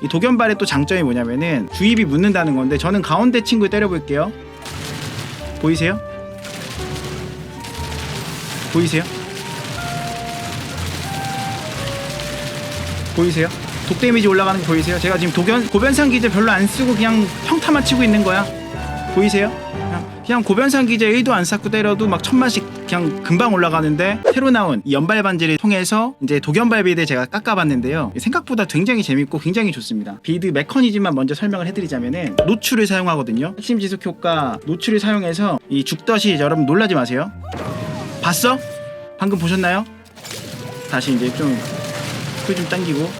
이 독연발의 또 장점이 뭐냐면은 주입이 묻는다는 건데 저는 가운데 친구 때려볼게요. 보이세요? 보이세요? 보이세요? 독 데미지 올라가는 거 보이세요? 제가 지금 독연 고변산 기제 별로 안 쓰고 그냥 평타만 치고 있는 거야. 보이세요? 그냥, 그냥 고변산 기제 1도 안 쌓고 때려도 막 천만씩 그냥 금방 올라가는데 새로 나온 이 연발 반지를 통해서 이제 독연발 비드 제가 깎아봤는데요. 생각보다 굉장히 재밌고 굉장히 좋습니다. 비드 메커니즘만 먼저 설명을 해드리자면은 노출을 사용하거든요. 핵심 지속 효과 노출을 사용해서 이 죽덧이 여러분 놀라지 마세요. 봤어? 방금 보셨나요? 다시 이제 좀 풀 좀 당기고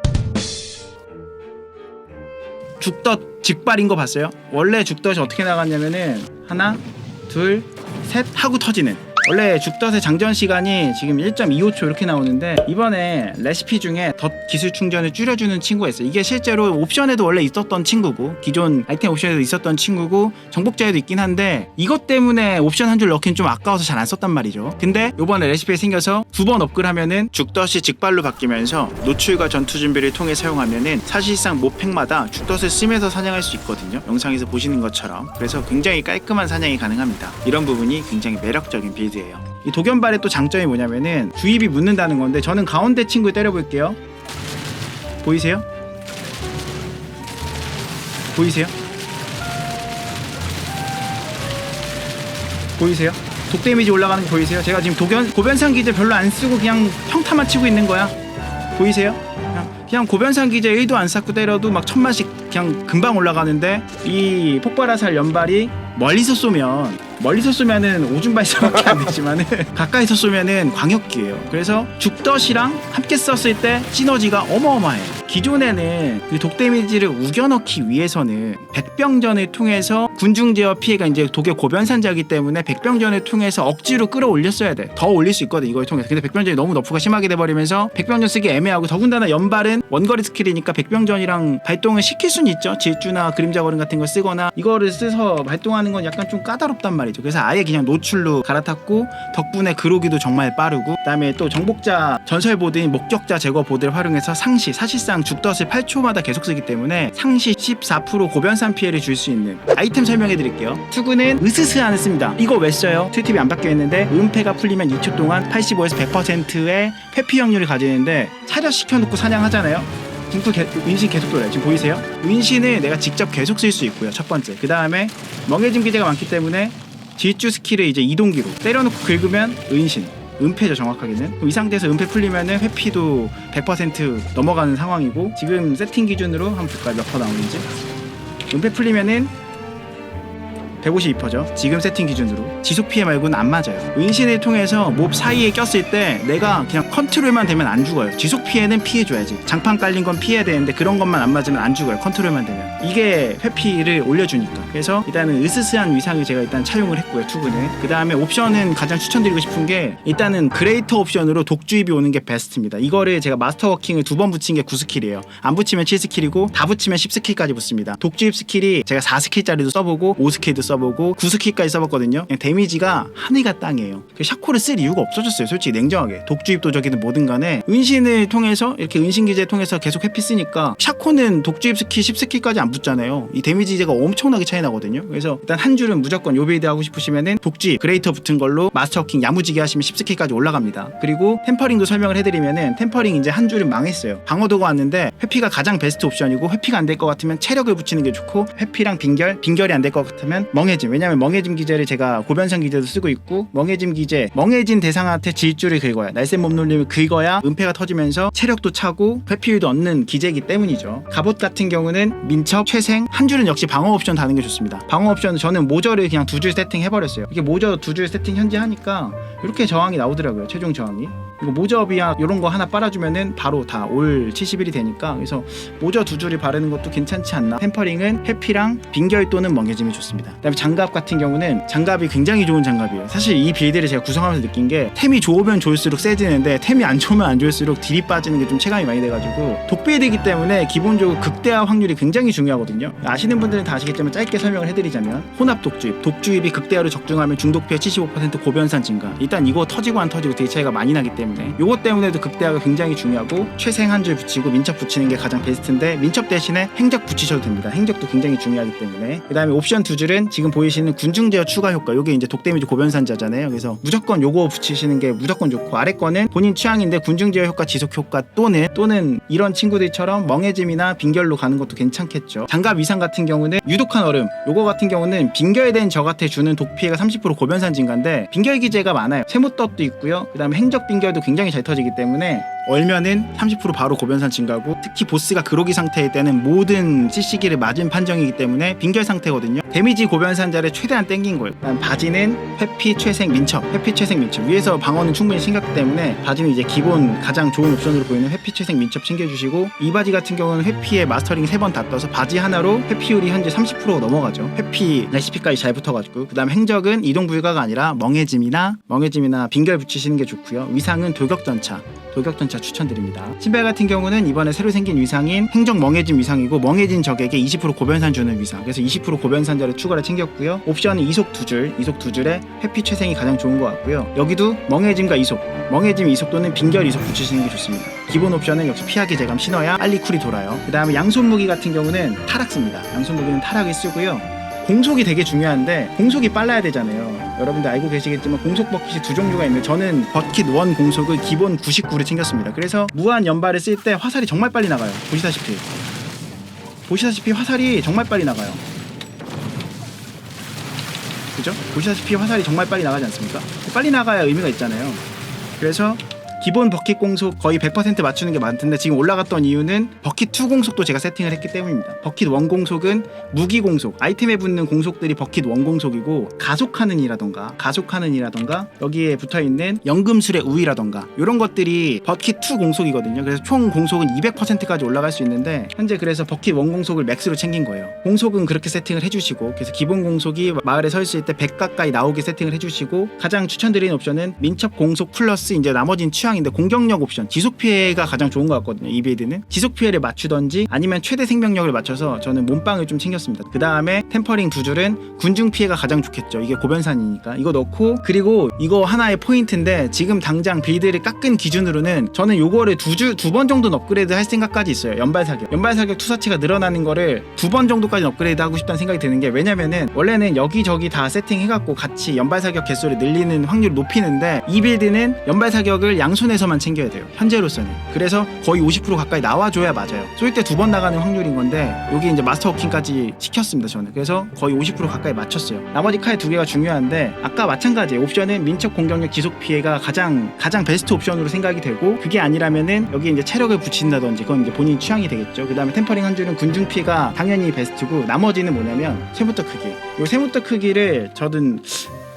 죽덧 직발인 거 봤어요? 원래 죽덧이 어떻게 나갔냐면은 하나, 둘, 셋 하고 터지는. 원래 죽덧의 장전 시간이 지금 1.25초 이렇게 나오는데 이번에 레시피 중에 덧 기술 충전을 줄여주는 친구가 있어요. 이게 실제로 옵션에도 원래 있었던 친구고 기존 아이템 옵션에도 있었던 친구고 정복자에도 있긴 한데 이것 때문에 옵션 한 줄 넣긴 좀 아까워서 잘 안 썼단 말이죠. 근데 이번에 레시피에 생겨서 두 번 업글하면은 죽덧이 직발로 바뀌면서 노출과 전투 준비를 통해 사용하면은 사실상 모팩마다 죽덧을 쓰면서 사냥할 수 있거든요. 영상에서 보시는 것처럼 그래서 굉장히 깔끔한 사냥이 가능합니다. 이런 부분이 굉장히 매력적인 빌드 예요. 이 독연발의 또 장점이 뭐냐면은 주입이 묻는다는 건데 저는 가운데 친구 때려볼게요. 보이세요? 보이세요? 보이세요? 독 데미지 올라가는 거 보이세요? 제가 지금 독연 고변산 기제 별로 안 쓰고 그냥 평타만 치고 있는 거야. 보이세요? 그냥, 그냥 고변산 기제 1도 안 쌓고 때려도 막 천만씩 그냥 금방 올라가는데 이 폭발화살 연발이 멀리서 쏘면 멀리서 쏘면은 오줌 발사밖에 안 되지만은 가까이서 쏘면은 광역기예요. 그래서 죽덧이랑 함께 썼을 때 시너지가 어마어마해요. 기존에는 이독 데미지를 우겨 넣기 위해서는 백병전을 통해서 군중 제어 피해가 이제 독의 고변산자이기 때문에 백병전을 통해서 억지로 끌어올렸어야 돼. 더 올릴 수 있거든 이걸 통해서. 근데 백병전이 너무 너프가 심하게 돼버리면서 백병전 쓰기 애매하고 더군다나 연발은 원거리 스킬이니까 백병전이랑 발동을 시킬 수는 있죠. 질주나 그림자 거름 같은 걸 쓰거나 이거를 써서 발동하는 건 약간 좀 까다롭단 말이죠. 그래서 아예 그냥 노출로 갈아탔고 덕분에 그로기도 정말 빠르고 그다음에 또 정복자 전설 보드인 목격자 제거 보드를 활용해서 상시 사실상 죽덧을 8초마다 계속 쓰기 때문에 상시 14% 고변산 피해를 줄 수 있는 아이템 설명해 드릴게요. 투구는 으스스안을 씁니다. 이거 왜 써요? 툴팁이 안 바뀌어 있는데 은폐가 풀리면 2초 동안 85에서 100%의 회피 확률을 가지는데 차려 시켜놓고 사냥하잖아요. 등불 개, 은신 계속 돌아요. 지금 보이세요? 은신을 내가 직접 계속 쓸 수 있고요. 첫 번째. 그 다음에 멍해짐 기제가 많기 때문에 질주 스킬을 이제 이동기로 때려놓고 긁으면 은신. 은폐죠 정확하게는 그럼 이 상태에서 은폐 풀리면은 회피도 100% 넘어가는 상황이고 지금 세팅 기준으로 한번 볼까요 몇 퍼 나오는지 은폐 풀리면은 152%죠. 지금 세팅 기준으로 지속 피해 말고는 안 맞아요. 은신을 통해서 몹 사이에 꼈을 때 내가 그냥 컨트롤만 되면 안 죽어요. 지속 피해는 피해줘야지. 장판 깔린 건 피해야 되는데 그런 것만 안 맞으면 안 죽어요. 컨트롤만 되면 이게 회피를 올려주니까. 그래서 일단은 으스스한 위상을 제가 일단 차용을 했고요. 투구는 그 다음에 옵션은 가장 추천드리고 싶은 게 일단은 그레이터 옵션으로 독주입이 오는 게 베스트입니다. 이거를 제가 마스터 워킹을 두 번 붙인 게 9스킬이에요. 안 붙이면 7스킬이고 다 붙이면 10스킬까지 붙습니다. 독주입 스킬이 제가 4스킬짜리도 써보고 5스킬도 써보고 9스킬까지 써봤거든요. 그냥 데미지가 하늘과 땅이에요. 그 샤코를 쓸 이유가 없어졌어요. 솔직히 냉정하게. 독주입 도적이든 뭐든 간에 은신을 통해서 이렇게 은신 기제 통해서 계속 회피 쓰니까 샤코는 독주입 스킬 10스킬까지 안 붙잖아요. 이 데미지가 엄청나게 차이 나거든요. 그래서 일단 한 줄은 무조건 요 빌드 하고 싶으시면은 독주입 그레이터 붙은 걸로 마스터 워킹 야무지게 하시면 10스킬까지 올라갑니다. 그리고 템퍼링도 설명을 해드리면은 템퍼링 이제 한 줄은 망했어요. 방어도가 왔는데 회피가 가장 베스트 옵션이고 회피가 안 될 것 같으면 체력을 붙이는 게 좋고 회피랑 빙결 빙결이 안 될 것 같으면 멍해짐. 왜냐면 멍해짐 기제를 제가 고변산 기제도 쓰고 있고 멍해짐 기제 멍해진 대상한테 질주를 긁어야 날쌘 몸놀림을 긁어야 은폐가 터지면서 체력도 차고 회피율도 얻는 기제이기 때문이죠. 갑옷 같은 경우는 민첩 최생 한 줄은 역시 방어 옵션 다는 게 좋습니다. 방어 옵션은 저는 모저를 그냥 두 줄 세팅 해버렸어요. 이게 모저 두 줄 세팅 현재 하니까 이렇게 저항이 나오더라고요 최종 저항이. 이거 모저 비야 이런 거 하나 빨아주면은 바로 다 올 70일이 되니까 그래서 모저 두 줄이 바르는 것도 괜찮지 않나. 템퍼링은 해피랑 빙결 또는 멍해짐이 좋습니다 그다음에 장갑 같은 경우는 장갑이 굉장히 좋은 장갑이에요. 사실 이 빌드를 제가 구성하면서 느낀 게 템이 좋으면 좋을수록 세지는데 템이 안 좋으면 안 좋을수록 딜이 빠지는 게 좀 체감이 많이 돼가지고 독빌드이기 때문에 기본적으로 극대화 확률이 굉장히 중요하거든요. 아시는 분들은 다 아시겠지만 짧게 설명을 해드리자면 혼합 독주입, 독주입이 극대화로 적중하면 중독 피해 75% 고변산 증가. 일단 이거 터지고 안 터지고 되게 차이가 많이 나기 때문에 이것 때문에도 극대화가 굉장히 중요하고 최생 한 줄 붙이고 민첩 붙이는 게 가장 베스트인데 민첩 대신에 행적 붙이셔도 됩니다. 행적도 굉장히 중요하기 때문에 그다음에 옵션 두 줄은 지금 보이시는 군중 제어 추가 효과. 요게 이제 독 데미지 고변산자잖아요. 그래서 무조건 요거 붙이시는 게 무조건 좋고 아래 거는 본인 취향인데 군중 제어 효과, 지속 효과 또는 또는 이런 친구들처럼 멍해짐이나 빙결로 가는 것도 괜찮겠죠. 장갑 위상 같은 경우는 유독한 얼음. 요거 같은 경우는 빙결된 적한테 주는 독 피해가 30% 고변산 증가인데 빙결 기제가 많아요. 세무떡도 있고요. 그 다음에 행적 빙결도 굉장히 잘 터지기 때문에 얼면은 30% 바로 고변산 증가고 특히 보스가 그로기 상태일 때는 모든 CC기를 맞은 판정이기 때문에 빙결 상태거든요. 데미지 고변 산자를 최대한 땡긴 거예요. 그다음 바지는 회피 최생 민첩, 회피 최생 민첩 위에서 방어는 충분히 챙겼기 때문에 바지는 이제 기본 가장 좋은 옵션으로 보이는 회피 최생 민첩 챙겨주시고 이 바지 같은 경우는 회피에 마스터링 3번 다 떠서 바지 하나로 회피율이 현재 30%가 넘어가죠. 회피 레시피까지 잘 붙어가지고 그다음 행적은 이동 불가가 아니라 멍해짐이나 멍해짐이나 빙결 붙이시는 게 좋고요. 위상은 돌격전차 돌격전차 추천드립니다. 신발 같은 경우는 이번에 새로 생긴 위상인 행적 멍해진 위상이고 멍해진 적에게 20% 고변산 주는 위상. 그래서 20% 고변산자를 추가로 챙 겼고요. 옵션은 이속 두 줄, 이속 두 줄에 회피 최생이 가장 좋은 것 같고요. 여기도 멍해짐과 이속, 멍해짐 이속 또는 빙결 이속 붙이시는 게 좋습니다. 기본 옵션은 역시 피하기 제감 신어야 빨리 쿨이 돌아요. 그 다음에 양손 무기 같은 경우는 타락 씁니다. 양손 무기는 타락을 쓰고요. 공속이 되게 중요한데 공속이 빨라야 되잖아요. 여러분들 알고 계시겠지만 공속 버킷이 두 종류가 있는데 저는 버킷 원 공속을 기본 99를 챙겼습니다. 그래서 무한 연발을 쓸 때 화살이 정말 빨리 나가요. 보시다시피 보시다시피 화살이 정말 빨리 나가요. 그죠? 보시다시피 화살이 정말 빨리 나가지 않습니까? 빨리 나가야 의미가 있잖아요. 그래서 기본 버킷 공속 거의 100% 맞추는 게 많던데 지금 올라갔던 이유는 버킷 2 공속도 제가 세팅을 했기 때문입니다. 버킷 1 공속은 무기 공속, 아이템에 붙는 공속들이 버킷 1 공속이고 가속하는 이라던가 가속하는 이라던가 여기에 붙어 있는 연금술의 우위라던가 이런 것들이 버킷 2 공속이거든요. 그래서 총 공속은 200%까지 올라갈 수 있는데 현재 그래서 버킷 1 공속을 맥스로 챙긴 거예요. 공속은 그렇게 세팅을 해주시고 그래서 기본 공속이 마을에 서 있을 때 100 가까이 나오게 세팅을 해주시고 가장 추천드리는 옵션은 민첩 공속 플러스 이제 나머지는 취향인데 공격력 옵션 지속 피해가 가장 좋은 것 같거든요. 이 빌드는 지속 피해를 맞추던지 아니면 최대 생명력을 맞춰서 저는 몸빵을 좀 챙겼습니다. 그 다음에 템퍼링 두 줄은 군중 피해가 가장 좋겠죠. 이게 고변산이니까 이거 넣고 그리고 이거 하나의 포인트인데 지금 당장 빌드를 깎은 기준으로는 저는 요거를 두줄두번 정도는 업그레이드 할 생각까지 있어요. 연발 사격 연발 사격 투사치가 늘어나는 거를 두 번 정도까지 업그레이드 하고 싶다는 생각이 드는 게 왜냐면은 원래는 여기저기 다 세팅해갖고 같이 연발 사격 개수를 늘리는 확률을 높이는데 이 빌드는 연발 사격을 양 손에서만 챙겨야 돼요. 현재로서는 그래서 거의 50% 가까이 나와줘야 맞아요. 쏠 때 두 번 나가는 확률인 건데 여기 이제 마스터 워킹까지 시켰습니다 저는 그래서 거의 50% 가까이 맞췄어요. 나머지 칼두 개가 중요한데 아까 마찬가지예요. 옵션은 민첩 공격력 지속 피해가 가장 가장 베스트 옵션으로 생각이 되고 그게 아니라면은 여기 이제 체력을 붙인다든지 그건 이제 본인 취향이 되겠죠. 그 다음에 템퍼링 한 줄은 군중 피해가 당연히 베스트고 나머지는 뭐냐면 세무터 크기. 요 세무터 크기를 저는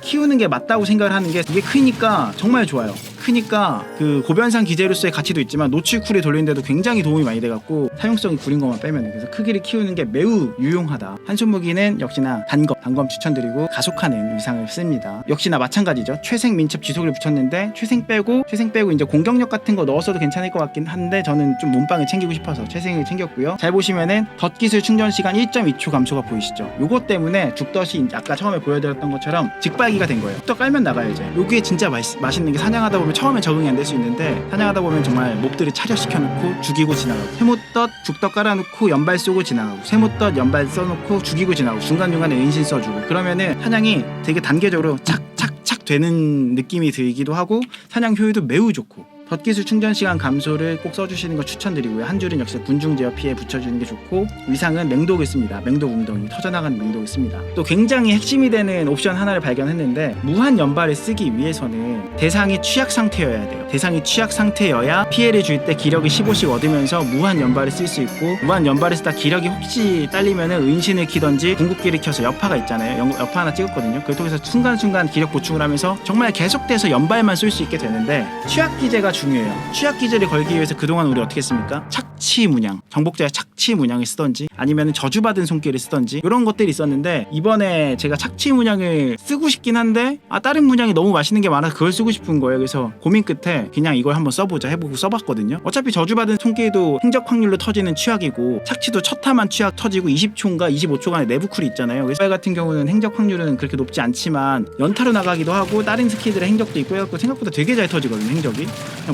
키우는 게 맞다고 생각을 하는 게 이게 크니까 정말 좋아요. 크니까 그 고변상 기재로서의 가치도 있지만 노출 쿨에 돌리는데도 굉장히 도움이 많이 돼갖고 사용성이 구린 것만 빼면 그래서 크기를 키우는 게 매우 유용하다. 한손 무기는 역시나 단검, 단검 추천드리고 가속하는 위상을 씁니다. 역시나 마찬가지죠. 최생 민첩 지속을 붙였는데 최생 빼고 최생 빼고 이제 공격력 같은 거 넣었어도 괜찮을 것 같긴 한데 저는 좀 몸빵을 챙기고 싶어서 최생을 챙겼고요. 잘 보시면은 덧기술 충전 시간 1.2초 감소가 보이시죠? 요거 때문에 이제 아까 처음에 보여드렸던 것처럼 직발기가 된 거예요. 또 깔면 나가요 이제. 요게 진짜 맛, 맛있는 게 사냥하다 보면 처음에 적응이 안 될 수 있는데 사냥하다 보면 정말 몹들을 차려시켜 놓고 죽이고 지나가고 세모떡 죽떡 깔아놓고 연발 쏘고 지나가고 세모떡 연발 써놓고 죽이고 지나가고 중간중간에 은신 써주고 그러면은 사냥이 되게 단계적으로 착착착 되는 느낌이 들기도 하고 사냥 효율도 매우 좋고 덧기술 충전 시간 감소를 꼭 써주시는 거 추천드리고요. 한 줄은 역시 군중 제어 피해 붙여주는 게 좋고 위상은 맹독을 씁니다. 맹독 웅덩이 터져나가는 맹독을 씁니다. 또 굉장히 핵심이 되는 옵션 하나를 발견했는데 무한 연발을 쓰기 위해서는 대상이 취약 상태여야 돼요. 대상이 취약 상태여야 피해를 줄 때 기력을 15씩 얻으면서 무한 연발을 쓸 수 있고 무한 연발을 쓰다 기력이 혹시 딸리면은 은신을 키던지 궁극기를 켜서 여파가 있잖아요. 연- 여파 하나 찍었거든요. 그걸 통해서 순간순간 기력 보충을 하면서 정말 계속돼서 연발만 쏠수 있게 되는데 취약 기제가 중요해요. 취약 기제를 걸기 위해서 그동안 우리 어떻게 했습니까? 착취 문양, 정복자의 착취 문양을 쓰던지 아니면 저주받은 손길을 쓰던지 이런 것들이 있었는데 이번에 제가 착취 문양을 쓰고 싶긴 한데 아 다른 문양이 너무 맛있는 게 많아서 그걸 쓰고 싶은 거예요. 그래서 고민 끝에 그냥 이걸 한번 써보자 해보고 써봤거든요. 어차피 저주받은 손길도 행적 확률로 터지는 취약이고 착취도 첫 타만 취약 터지고 20초인가 25초간의 내부 쿨이 있잖아요. 그래서 같은 경우는 행적 확률은 그렇게 높지 않지만 연타로 나가기도 하고 다른 스킬들의 행적도 있고 해갖고 생각보다 되게 잘 터지거든요. 행적이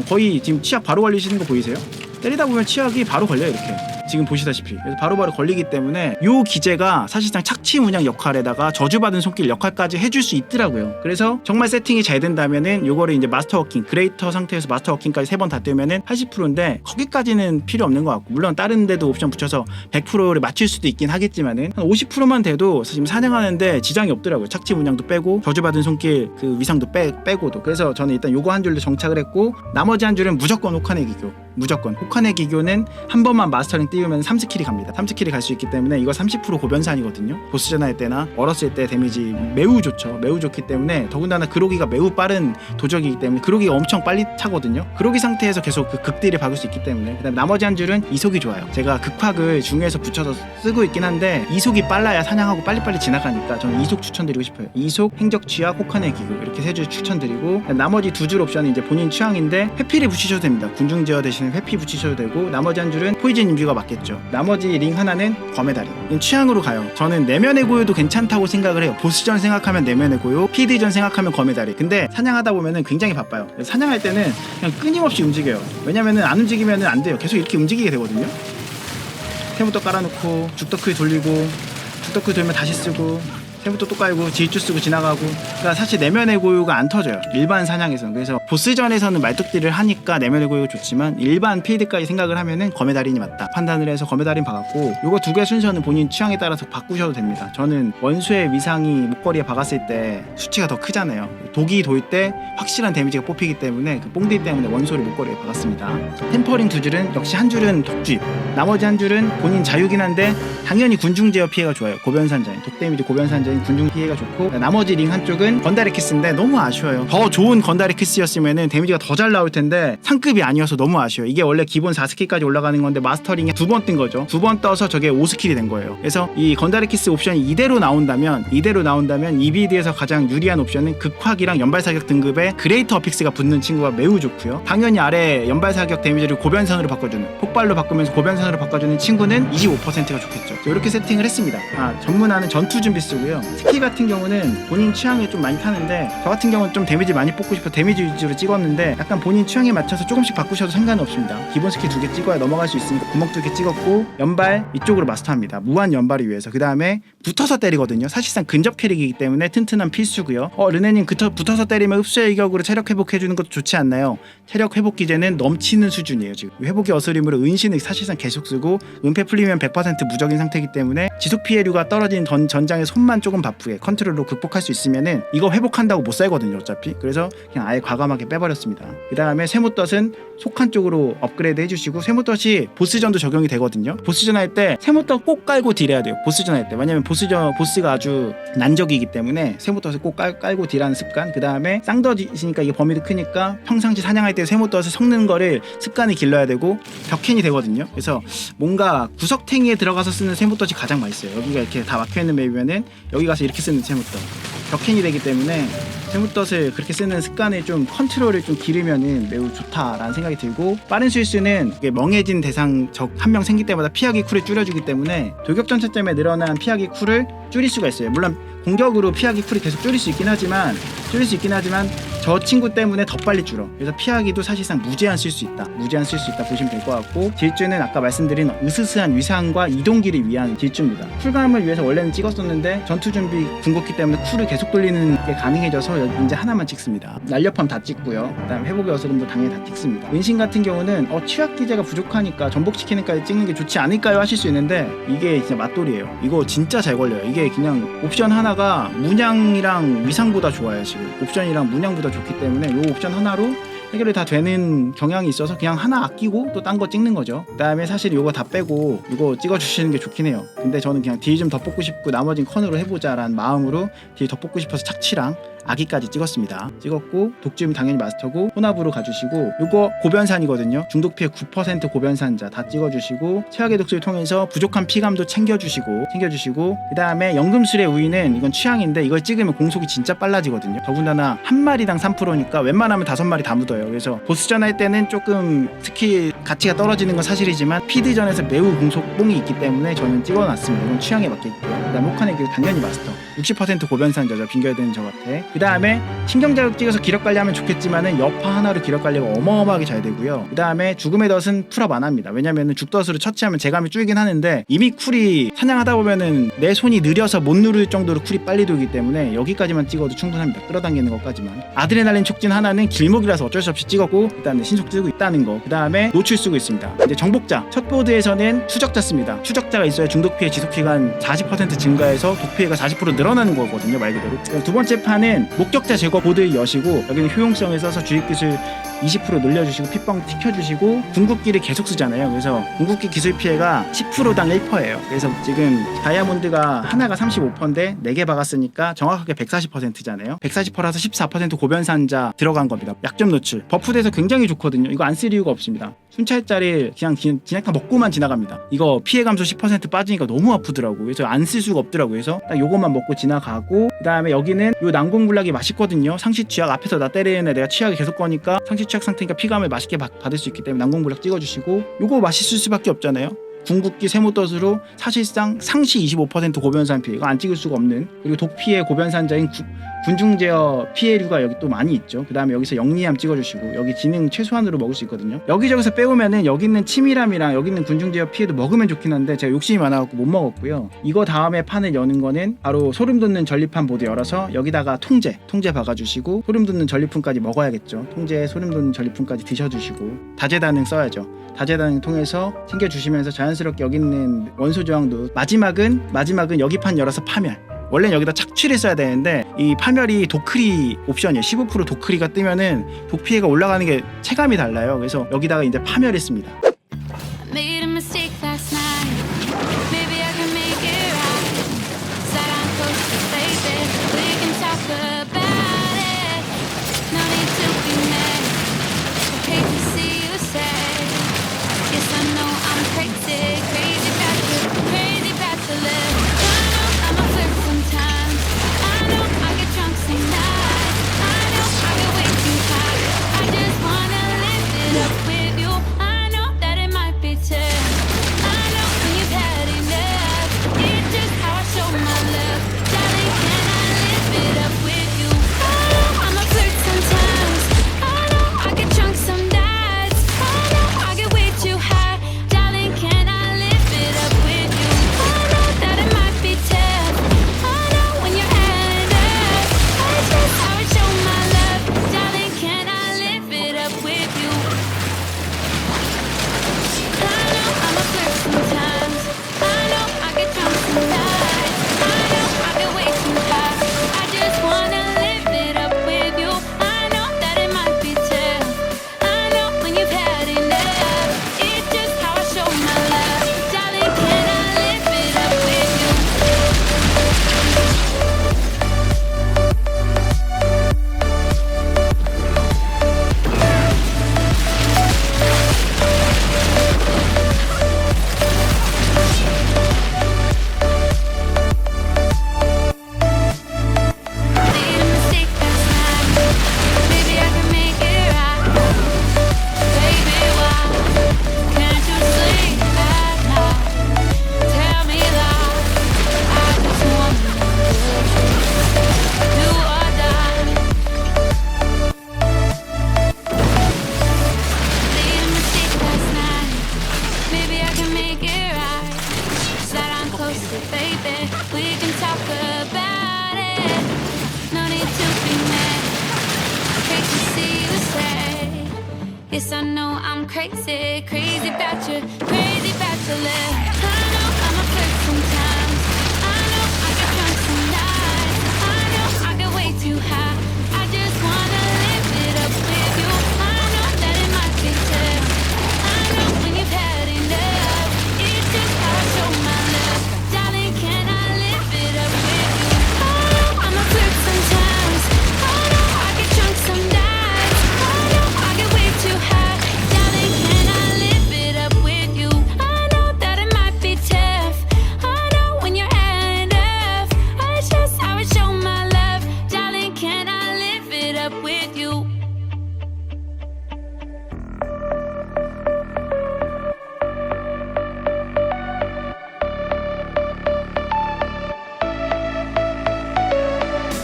거의 지금 취약 바로 걸리시는 거 보이세요? 때리다 보면 취약이 바로 걸려요 이렇게 지금 보시다시피. 그래서 바로바로 걸리기 때문에 요 기제가 사실상 착취 문양 역할에다가 저주받은 손길 역할까지 해줄 수 있더라고요. 그래서 정말 세팅이 잘 된다면은 요거를 이제 마스터 워킹 그레이터 상태에서 마스터 워킹까지 세 번다 뜨면은 80%인데 거기까지는 필요 없는 것 같고 물론 다른 데도 옵션 붙여서 100%를 맞출 수도 있긴 하겠지만은 한 50%만 돼도 지금 사냥하는데 지장이 없더라고요. 착취 문양도 빼고 저주받은 손길 그 위상도 빼, 빼고도. 그래서 저는 일단 요거 한 줄로 정착을 했고 나머지 한 줄은 무조건 혹한의 기교. 무조건. 혹한의 기교는 한 번만 마스터링 띄우면 3스킬이 갑니다. 3스킬이 갈 수 있기 때문에 이거 30% 고변산이거든요. 보스전 할 때나 얼었을 때 데미지 매우 좋죠. 매우 좋기 때문에 더군다나 그로기가 매우 빠른 도적이기 때문에 그로기가 엄청 빨리 차거든요. 그로기 상태에서 계속 그 극딜을 박을 수 있기 때문에. 그다음 나머지 한 줄은 이속이 좋아요. 제가 극확을 중에서 붙여서 쓰고 있긴 한데 이속이 빨라야 사냥하고 빨리빨리 지나가니까 저는 이속 추천드리고 싶어요. 이속 행적 취약 혹한의 기교 이렇게 세 줄 추천드리고 나머지 두 줄 옵션은 이제 본인 취향인데 회피를 붙이셔도 됩니다. 군중 제어 대신에 회피 붙이셔도 되고 나머지 한 줄은 포이즌 인뷰가 맞겠죠. 나머지 링 하나는 검의 다리 이건 취향으로 가요. 저는 내면의 고요도 괜찮다고 생각을 해요. 보스전 생각하면 내면의 고요 피드전 생각하면 검의 다리 근데 사냥하다 보면은 굉장히 바빠요. 사냥할 때는 그냥 끊임없이 움직여요. 왜냐면은 안 움직이면은 안 돼요. 계속 이렇게 움직이게 되거든요. 템부터 깔아놓고 죽덕크 돌리고 죽덕크 돌면 다시 쓰고 템부터 또 깔고 질주 쓰고 지나가고. 그러니까 사실 내면의 고요가 안 터져요. 일반 사냥에서는. 그래서 보스전에서는 말뚝딜을 하니까 내면의 고요가 좋지만 일반 필드까지 생각을 하면은 검의 달인이 맞다 판단을 해서 검의 달인 박았고 요거 두 개 순서는 본인 취향에 따라서 바꾸셔도 됩니다. 저는 원수의 위상이 목걸이에 박았을 때 수치가 더 크잖아요. 독이 돌 때 확실한 데미지가 뽑히기 때문에 그 뽕딜 때문에 원소를 목걸이에 박았습니다. 템퍼링 두 줄은 역시 한 줄은 독주입 나머지 한 줄은 본인 자유긴 한데 당연히 군중 제어 피해가 좋아요. 고변산자인 독 데미지 고변산자인 군중 피해가 좋고 나머지 링 한쪽은 건다리키스인데 너무 아쉬워요. 더 좋은 건다리키스였으면은 데미지가 더 잘 나올 텐데 상급이 아니어서 너무 아쉬워요. 이게 원래 기본 4스킬까지 올라가는 건데 마스터링에 두번 뜬 거죠. 두 번 떠서 저게 5스킬이 된 거예요. 그래서 이 건다리키스 옵션이 이대로 나온다면 이대로 나온다면 이 빌드에서 가장 유리한 옵션은 극확이랑 연발사격 등급에 그레이터 어픽스가 붙는 친구가 매우 좋고요. 당연히 아래 연발사격 데미지를 고변선으로 바꿔주는 폭발로 바꾸면서 고변선으로 바꿔주는 친구는 25%가 좋겠죠. 이렇게 세팅을 했습니다. 아 전문화는 전투 준비 쓰고요 스킬 같은 경우는 본인 취향에 좀 많이 타는데 저 같은 경우는 좀 데미지 많이 뽑고 싶어 데미지 위주로 찍었는데 약간 본인 취향에 맞춰서 조금씩 바꾸셔도 상관은 없습니다. 기본 스킬 두개 찍어야 넘어갈 수 있으니까 구멍 두 개 찍었고 연발 이쪽으로 마스터합니다. 무한 연발을 위해서. 그 다음에 붙어서 때리거든요. 사실상 근접 캐릭이기 때문에 튼튼한 필수고요. 어 르네님 그터 붙어서 때리면 흡수의 일격으로 체력 회복해주는 것도 좋지 않나요? 체력 회복 기제는 넘치는 수준이에요 지금. 회복의 어스림으로 은신을 사실상 계속 쓰고 은폐 풀리면 100% 무적인 상태이기 때문에 지속 피해류가 떨어진 던, 전장의 손만 조금 바쁘게 컨트롤로 극복할 수 있으면은 이거 회복한다고 못 살거든요 어차피. 그래서 그냥 아예 과감하게 빼버렸습니다. 그 다음에 세무덫은 속한 쪽으로 업그레이드 해주시고 세무덫이 보스전도 적용이 되거든요. 보스전 할 때 세무덫 꼭 깔고 딜해야 돼요 보스전 할 때. 왜냐면 보스전 보스가 아주 난적이기 때문에 세무덫을 꼭 깔, 깔고 딜하는 습관. 그 다음에 쌍덫이니까 이게 범위도 크니까 평상시 사냥할 때 세무덫을 섞는 거를 습관을 길러야 되고 벽캔이 되거든요. 그래서 뭔가 구석탱이에 들어가서 쓰는 세무덫이 가장 맛있어요. 여기가 이렇게 다 막혀있는 맵이면은 여기 가서 이렇게 쓰는 세무덫 벽캔이 되기 때문에 세무덫을 그렇게 쓰는 습관을 좀 컨트롤을 좀 기르면은 매우 좋다라는 생각이 들고 빠른 실수는 멍해진 대상 적 한 명 생길 때마다 피하기 쿨을 줄여주기 때문에 돌격 때문에 늘어난 피하기 쿨을 줄일 수가 있어요. 물론 공격으로 피하기 쿨이 계속 줄일 수 있긴 하지만 줄일 수 있긴 하지만 저 친구 때문에 더 빨리 줄어. 그래서 피하기도 사실상 무제한 쓸 수 있다. 무제한 쓸 수 있다 보시면 될 것 같고 질주는 아까 말씀드린 으스스한 위상과 이동기를 위한 질주입니다. 쿨감을 위해서 원래는 찍었었는데 전투 준비 궁극기 때문에 쿨을 계속 돌리는 게 가능해져서 이제 하나만 찍습니다. 날렵함 다 찍고요. 그다음 회복의 어스름도 당연히 다 찍습니다. 은신 같은 경우는 어 취약 기제가 부족하니까 전복시키는까지 찍는 게 좋지 않을까요? 하실 수 있는데 이게 진짜 맛돌이에요. 이거 진짜 잘 걸려요. 이게 그냥 옵션 하나 가 문양이랑 위상보다 좋아요 지금 옵션이랑 문양보다 좋기 때문에 이 옵션 하나로 해결이 다 되는 경향이 있어서 그냥 하나 아끼고 또 딴 거 찍는 거죠. 그 다음에 사실 이거 다 빼고 이거 찍어주시는 게 좋긴 해요. 근데 저는 그냥 딜 좀 더 뽑고 싶고 나머진 컨으로 해보자 라는 마음으로 딜 더 뽑고 싶어서 착취랑 아기까지 찍었습니다. 찍었고 독주임 당연히 마스터고 혼합으로 가주시고 요거 고변산이거든요. 중독 피해 9% 고변산자 다 찍어주시고 최악의 독수를 통해서 부족한 피감도 챙겨주시고 챙겨주시고 그 다음에 연금술의 우위는 이건 취향인데 이걸 찍으면 공속이 진짜 빨라지거든요. 더군다나 한 마리당 3%니까 웬만하면 다섯 마리 다 묻어요. 그래서 보스전 할 때는 조금 특히 가치가 떨어지는 건 사실이지만 피드전에서 매우 공속 뽕이 있기 때문에 저는 찍어놨습니다. 이건 취향에 맞겠고요. 그다음 혹한의 길 당연히 마스터. 60% 고변산 저자 빙결되는 저 같아. 그 다음에 신경자극 찍어서 기력 관리하면 좋겠지만은 여파 하나로 기력 관리가 어마어마하게 잘 되고요. 그 다음에 죽음의 덫은 풀업 안 합니다. 왜냐면은 죽덫으로 처치하면 재감이 줄긴 하는데 이미 쿨이 사냥하다 보면은 내 손이 느려서 못 누를 정도로 쿨이 빨리 돌기 때문에 여기까지만 찍어도 충분합니다. 끌어당기는 것까지만. 아드레날린 촉진 하나는 길목이라서 어쩔 수 없이 찍었고 일단은 신속 쓰고 있다는 거. 그 다음에 노출 쓰고 있습니다. 이제 정복자 첫 보드에서는 추적자 씁니다. 추적자가 있어야 중독 피해 지속 기간 40% 증가해서 독 피해가 40% 늘어나는 거거든요 말 그대로. 두 번째 판은 목격자 제거 보드 여시고 여기는 효용성을 써서 주입 기술 20% 늘려주시고 핏뻥 튀켜주시고 궁극기를 계속 쓰잖아요. 그래서 궁극기 기술 피해가 10%당 1%예요. 그래서 지금 다이아몬드가 하나가 35%인데 4개 박았으니까 정확하게 140%잖아요. 140%라서 14% 고변산자 들어간 겁니다. 약점 노출. 버프돼서 굉장히 좋거든요. 이거 안 쓸 이유가 없습니다. 순찰자리 그냥 기- 진액탕 먹고만 지나갑니다. 이거 피해 감소 10% 빠지니까 너무 아프더라고. 그래서 안 쓸 수가 없더라고. 그래서 딱 요것만 먹고 지나가고 그다음에 여기는 요 난공불락이 맛있거든요. 상시 취약 앞에서 나 때리는 애 내가 취약이 계속 거니까 상시 취약 상태니까 피감을 맛있게 받- 받을 수 있기 때문에 난공불락 찍어주시고 요거 맛있을 수밖에 없잖아요. 궁극기 세모덫으로 사실상 상시 25% 고변산 피해 이거 안 찍을 수가 없는 그리고 독 피해 고변산자인 구- 군중 제어 피해류가 여기 또 많이 있죠. 그 다음에 여기서 영리함 찍어주시고 여기 지능 최소한으로 먹을 수 있거든요. 여기저기서 빼오면은 여기 있는 치밀함이랑 여기 있는 군중 제어 피해도 먹으면 좋긴 한데 제가 욕심이 많아갖고 못 먹었고요. 이거 다음에 판을 여는 거는 바로 소름 돋는 전리판 모드 열어서 여기다가 통제 통제 박아주시고 소름 돋는 전리품까지 먹어야겠죠. 통제 소름 돋는 전리품까지 드셔주시고 다재다능 써야죠. 다재다능 통해서 챙겨주시면서 자연스럽게 여기 있는 원소 저항도 마지막은 마지막은 여기 판 열어서 파멸. 원래는 여기다 착취를 써야 되는데 이 파멸이 도크리 옵션이에요. 15% 도크리가 뜨면은 독 피해가 올라가는 게 체감이 달라요. 그래서 여기다가 이제 파멸했습니다.